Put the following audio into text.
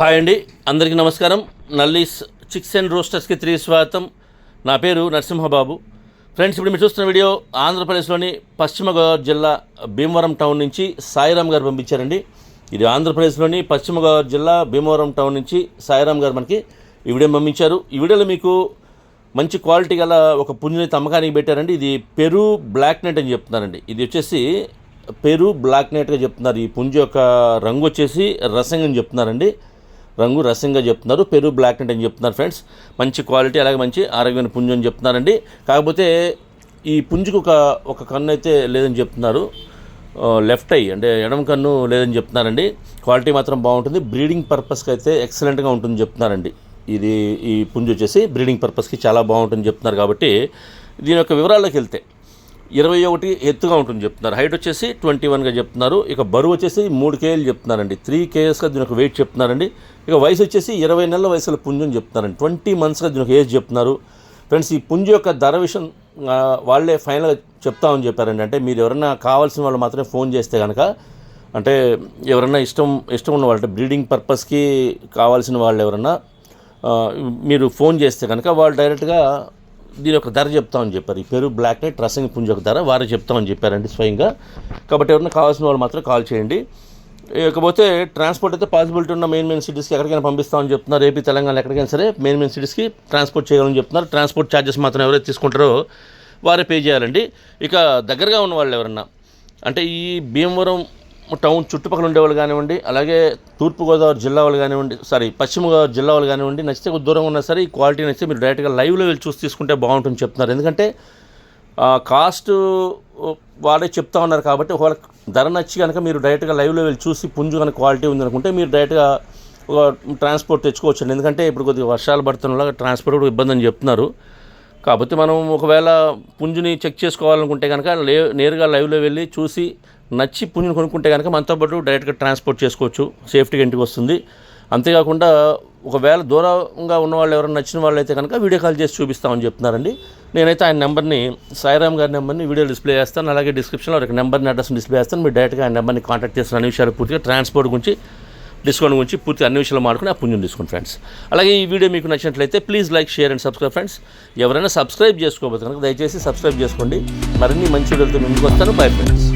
Hi అండి అందరికీ నమస్కారం. నల్లీస్ చిక్స్ అండ్ రోస్టర్స్కి తిరిగి స్వాగతం నా పేరు నరసింహబాబు. ఫ్రెండ్స్ ఇప్పుడు మీరు చూస్తున్న వీడియో ఆంధ్రప్రదేశ్లోని పశ్చిమ గోదావరి జిల్లా భీమవరం టౌన్ నుంచి సాయిరామ్ గారు పంపించారండి. ఇది ఆంధ్రప్రదేశ్లోని పశ్చిమ గోదావరి జిల్లా భీమవరం టౌన్ నుంచి సాయిరామ్ గారు మనకి ఈ వీడియో పంపించారు. ఈ వీడియోలో మీకు మంచి క్వాలిటీ గల ఒక పుంజుని తమ్మకానికి పెట్టారండి. ఇది పెరు బ్లాక్ నెట్ అని చెప్తున్నారండి. ఇది వచ్చేసి పెరు బ్లాక్ నైట్గా చెప్తున్నారు. ఈ పుంజు యొక్క రంగు వచ్చేసి రసంగ్ అని చెప్తున్నారండి. రంగు రసంగా చెప్తున్నారు. పెరు బ్లాక్ నెట్ అని చెప్తున్నారు ఫ్రెండ్స్. మంచి క్వాలిటీ అలాగే మంచి ఆరోగ్యమైన పుంజు అని చెప్తున్నారండి. కాకపోతే ఈ పుంజుకు ఒక ఒక కన్ను అయితే లేదని చెప్తున్నారు. లెఫ్ట్ ఐ అంటే ఎడమ కన్ను లేదని చెప్తున్నారండి. క్వాలిటీ మాత్రం బాగుంటుంది. బ్రీడింగ్ పర్పస్కి అయితే ఎక్సలెంట్గా ఉంటుంది చెప్తున్నారండి. ఇది ఈ పుంజు వచ్చేసి బ్రీడింగ్ పర్పస్కి చాలా బాగుంటుంది చెప్తున్నారు కాబట్టి దీని యొక్క వివరాల్లోకి వెళ్తే ఇరవై ఒకటి ఎత్తుగా ఉంటుంది చెప్తున్నారు. హైట్ వచ్చేసి ట్వంటీ వన్గా చెప్తున్నారు. ఇక బరువు వచ్చేసి మూడు కేజీలు చెప్తున్నారండి. త్రీ కేజెస్గా దీని యొక్క వెయిట్ చెప్తున్నారండి. ఇక వయసు వచ్చేసి ఇరవై నెలల వయసులో పుంజు అని చెప్తున్నారండి. ట్వంటీ మంత్స్గా దీని యొక్క ఏజ్ చెప్తున్నారు. ఫ్రెండ్స్ ఈ పుంజు యొక్క ధర విషయం వాళ్ళే ఫైనల్గా చెప్తామని చెప్పారండి. అంటే మీరు ఎవరైనా కావాల్సిన వాళ్ళు మాత్రమే ఫోన్ చేస్తే కనుక అంటే ఎవరైనా ఇష్టం ఇష్టం ఉన్న వాళ్ళు అంటే బ్రీడింగ్ పర్పస్కి కావాల్సిన వాళ్ళు ఎవరన్నా మీరు ఫోన్ చేస్తే కనుక వాళ్ళు డైరెక్ట్గా దీని యొక్క ధర చెప్తామని చెప్పారు. ఈ పేరు బ్లాక్ నైట్ రసింగ్ పుంజ యొక్క ధర వారు చెప్తామని చెప్పారండి స్వయంగా. కాబట్టి ఎవరైనా కావాల్సిన వాళ్ళు మాత్రం కాల్ చేయండి. ఇకపోతే ట్రాన్స్పోర్ట్ అయితే పాసిబిలిటీ ఉన్న మెయిన్ మెయిన్ సిటీస్కి ఎక్కడికైనా పంపిస్తామని చెప్తున్నారు. ఏపీ తెలంగాణ ఎక్కడికైనా సరే మెయిన్ మెయిన్ సిటీస్కి ట్రాన్స్పోర్ట్ చేయాలని చెప్తున్నారు. ట్రాన్స్పోర్ట్ ఛార్జెస్ మాత్రం ఎవరైతే తీసుకుంటారో వారే పే చేయాలండి. ఇక దగ్గరగా ఉన్న వాళ్ళు ఎవరన్నా అంటే ఈ భీమవరం టౌన్ చుట్టుపక్కల ఉండేవాళ్ళు కానివ్వండి అలాగే తూర్పుగోదావరి జిల్లా వాళ్ళు కానివ్వండి సారీ పశ్చిమ గోదావరి జిల్లా వాళ్ళు కానివ్వండి నచ్చితే కొద్ది దూరం ఉన్నా సరే ఈ క్వాలిటీ నచ్చితే మీరు డైరెక్ట్గా లైవ్లో వెళ్ళి చూసి తీసుకుంటే బాగుంటుంది చెప్తున్నారు. ఎందుకంటే కాస్ట్ వాడే చెప్తా ఉన్నారు కాబట్టి ఒకవేళ ధర నచ్చి కనుక మీరు డైరెక్ట్గా లైవ్లో వెళ్ళి చూసి పుంజు కనుక క్వాలిటీ ఉంది అనుకుంటే మీరు డైరెక్ట్గా ఒక ట్రాన్స్పోర్ట్ తెచ్చుకోవచ్చు ఎందుకంటే ఇప్పుడు కొద్దిగా వర్షాలు పడుతున్న ట్రాన్స్పోర్ట్ కూడా ఇబ్బంది అని చెప్తున్నారు. కాకపోతే మనం ఒకవేళ పుంజుని చెక్ చేసుకోవాలనుకుంటే కనుక లే నేరుగా లైవ్లో వెళ్ళి చూసి నచ్చి పుంజుని కొనుక్కుంటే కనుక మనతో పాటు డైరెక్ట్గా ట్రాన్స్పోర్ట్ చేసుకోవచ్చు సేఫ్టీగా ఇంటికి వస్తుంది. అంతేకాకుండా ఒకవేళ దూరంగా ఉన్న వాళ్ళు ఎవరైనా నచ్చిన వాళ్ళు అయితే కనుక వీడియో కాల్ చేసి చూపిస్తామని చెప్తున్నారండి. నేనైతే ఆయన నెంబర్ని సాయిరామ్ గారి నెంబర్ని వీడియో డిస్ప్లే చేస్తాను. అలాగే డిస్క్రిప్షన్లో ఒక నెంబర్ని అడ్రస్ డిస్ప్లే చేస్తాను. మీరు డైరెక్ట్గా ఆయన నెంబర్ని కాంటాక్ట్ చేసిన అన్ని విషయాలు పూర్తిగా ట్రాన్స్పోర్ట్ గురించి డిస్కౌంట్ గురించి పూర్తి అన్ని విషయాలు మాడుకుని ఆ పుణ్యం తీసుకోండి ఫ్రెండ్స్ అలాగే ఈ వీడియో మీకు నచ్చినట్లయితే please like share and subscribe friends ఎవరైనా సబ్స్క్రైబ్ చేసుకోకపోతే దయచేసి సబ్స్క్రైబ్ చేసుకోండి. మరిన్ని మంచి వీడియోలతో ముందుకు వస్తాను. Bye friends